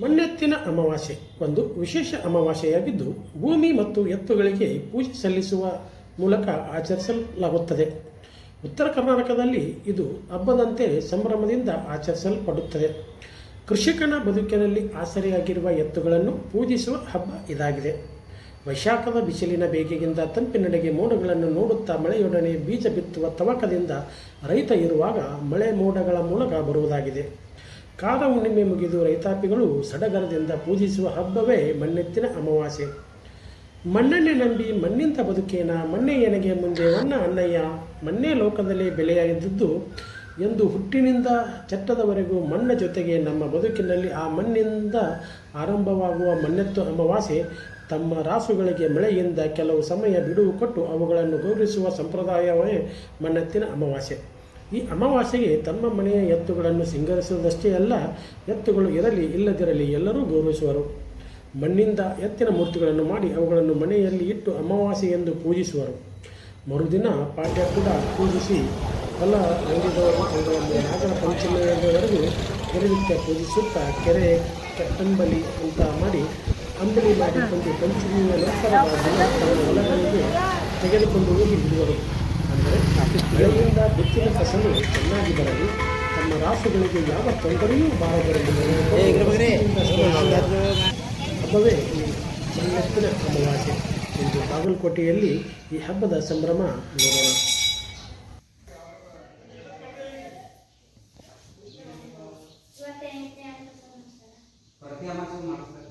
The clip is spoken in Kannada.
ಮಣ್ಣೆತ್ತಿನ ಅಮಾವಾಸ್ಯೆ. ಒಂದು ವಿಶೇಷ ಅಮಾವಾಸ್ಯೆಯಾಗಿದ್ದು ಭೂಮಿ ಮತ್ತು ಎತ್ತುಗಳಿಗೆ ಪೂಜೆ ಸಲ್ಲಿಸುವ ಮೂಲಕ ಆಚರಿಸಲಾಗುತ್ತದೆ. ಉತ್ತರ ಕರ್ನಾಟಕದಲ್ಲಿ ಇದು ಹಬ್ಬದಂತೆ ಸಂಭ್ರಮದಿಂದ ಆಚರಿಸಲ್ಪಡುತ್ತದೆ. ಕೃಷಿಕನ ಬದುಕಿನಲ್ಲಿ ಆಸರೆಯಾಗಿರುವ ಎತ್ತುಗಳನ್ನು ಪೂಜಿಸುವ ಹಬ್ಬ ಇದಾಗಿದೆ. ವೈಶಾಖದ ಬಿಸಿಲಿನ ಬೇಗೆಗಿಂದ ತಂಪಿನಡೆಗೆ ಮೋಡಗಳನ್ನು ನೋಡುತ್ತಾ ಮಳೆಯೊಡನೆ ಬೀಜ ಬಿತ್ತುವ ತವಕದಿಂದ ರೈತ ಇರುವಾಗ ಮಳೆ ಮೋಡಗಳ ಮೂಲಕ ಬರುವುದಾಗಿದೆ. ಕಾದ ಹುಣ್ಣಿಮೆ ಮುಗಿದು ರೈತಾಪಿಗಳು ಸಡಗರದಿಂದ ಪೂಜಿಸುವ ಹಬ್ಬವೇ ಮಣ್ಣೆತ್ತಿನ ಅಮಾವಾಸ್ಯೆ. ಮಣ್ಣನ್ನೇ ನಂಬಿ ಮಣ್ಣಿಂದ ಬದುಕೇನ? ಮಣ್ಣೆ ಎನಗೆ ಮುಂದೆ ಒನ್ನ ಅನ್ನಯ್ಯ. ಮಣ್ಣೇ ಲೋಕದಲ್ಲಿ ಬೆಲೆಯಾಗಿದ್ದು ಎಂದು ಹುಟ್ಟಿನಿಂದ ಚಟ್ಟದವರೆಗೂ ಮಣ್ಣ ಜೊತೆಗೆ ನಮ್ಮ ಬದುಕಿನಲ್ಲಿ ಆ ಮಣ್ಣಿಂದ ಆರಂಭವಾಗುವ ಮಣ್ಣೆತ್ತು ಅಮಾವಾಸ್ಯೆ ತಮ್ಮ ರಾಸುಗಳಿಗೆ ಮಳೆಯಿಂದ ಕೆಲವು ಸಮಯ ಬಿಡುವು ಕೊಟ್ಟು ಅವುಗಳನ್ನು ಗೌರವಿಸುವ ಸಂಪ್ರದಾಯವೇ ಮಣ್ಣೆತ್ತಿನ ಅಮಾವಾಸ್ಯೆ. ಈ ಅಮಾವಾಸ್ಯೆಗೆ ತಮ್ಮ ಮನೆಯ ಎತ್ತುಗಳನ್ನು ಸಿಂಗರಿಸುವುದಷ್ಟೇ ಅಲ್ಲ ಎತ್ತುಗಳು ಇರಲಿ ಇಲ್ಲದಿರಲಿ ಎಲ್ಲರೂ ಗೌರವಿಸುವರು ಮಣ್ಣಿಂದ ಎತ್ತಿನ ಮೂರ್ತಿಗಳನ್ನು ಮಾಡಿ ಅವುಗಳನ್ನು ಮನೆಯಲ್ಲಿ ಇಟ್ಟು ಅಮಾವಾಸ್ಯೆ ಎಂದು ಪೂಜಿಸುವರು. ಮರುದಿನ ಪಾಠ್ಯ ಕೂಡ ಪೂಜಿಸಿ ಹೊಲ ರಂಗಿದವರು ನಾಗರ ಪಂಚಮಿಯವರೆಗೂ ದಿನನಿತ್ಯ ಪೂಜಿಸುತ್ತಾ ಕೆರೆ ಕಟ್ಟಂಬಲಿ ಅಂತ ಮಾಡಿ ಅಂಬಲಿ ಮಾಡಿಕೊಂಡು ಪಂಚಮಿಯ ನಂತರ ಹೊಲಗಳಿಗೆ ತೆಗೆದುಕೊಂಡು ಹೋಗಿ ಬಿಡುವರು. ಅಂದರೆ ಬಿತ್ತಿನ ಫಸಲು ಚೆನ್ನಾಗಿ ಬರಲಿ. ತಮ್ಮ ರಾಸುಗಳಿಗೆ ಯಾವ ತೊಂದರೆಯೂ ಬಾರದಿರಲಿ. ಹಬ್ಬವೇ ಈ ಮಣ್ಣೆತ್ತಿನ ಅಮಾವಾಸ್ಯೆ ಇಂದು ಬಾಗಲಕೋಟೆಯಲ್ಲಿ ಈ ಹಬ್ಬದ ಸಂಭ್ರಮ ನೋಡೋಣ. ಪ್ರತಿ ಅಮಾವಾಸ್ಯೆ